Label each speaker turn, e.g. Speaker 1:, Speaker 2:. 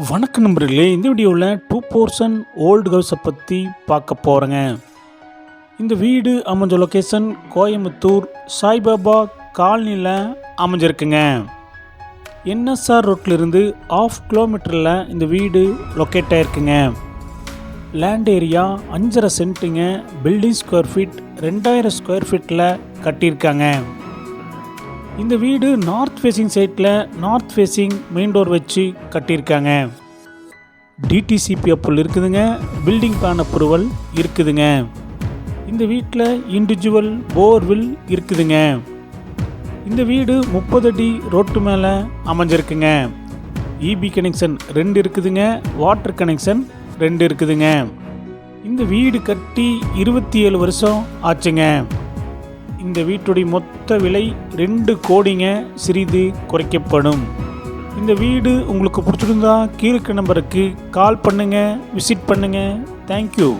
Speaker 1: வணக்கம் நண்பர்களே இந்த வீடியோவில் டூ போர்ஷன் ஓல்டு ஹவுஸை பற்றி பார்க்க போகிறேங்க இந்த வீடு அமைஞ்ச லொக்கேஷன் கோயம்புத்தூர் சாய்பாபா காலனியில் அமைஞ்சிருக்குங்க. என்எஸ்ஆர் ரோட்லேருந்து ஆஃப் கிலோமீட்டரில் இந்த வீடு லொக்கேட் ஆகிருக்குங்க லேண்ட் ஏரியா அஞ்சரை சென்ட்டுங்க பில்டிங் ஸ்கொயர் ஃபீட் ரெண்டாயிரம் ஸ்கொயர் ஃபீட்டில் கட்டியிருக்காங்க. இந்த வீடு நார்த் ஃபேஸிங் சைட்டில் நார்த் ஃபேஸிங் மெயின் டோர் வச்சு கட்டியிருக்காங்க. டிடிசிபி அப்ரூவல் இருக்குதுங்க. பில்டிங் பிளான் அப்ரூவல் இருக்குதுங்க. இந்த வீட்டில் இண்டிவிஜுவல் போர்வில் இருக்குதுங்க. இந்த வீடு முப்பது அடி ரோட்டு மேலே அமைஞ்சிருக்குங்க. இபி கனெக்ஷன் ரெண்டு இருக்குதுங்க. வாட்டர் கனெக்ஷன் ரெண்டு இருக்குதுங்க. இந்த வீடு கட்டி இருபத்தி ஏழு வருஷம் ஆச்சுங்க. இந்த வீட்டுடைய மொத்த விலை ரெண்டு கோடிங்க சிறிது குறைக்கப்படும். இந்த வீடு உங்களுக்கு பிடிச்சிருந்தா கீழ்க்கு நம்பருக்கு கால் பண்ணுங்கள் விசிட் பண்ணுங்கள் தேங்க்யூ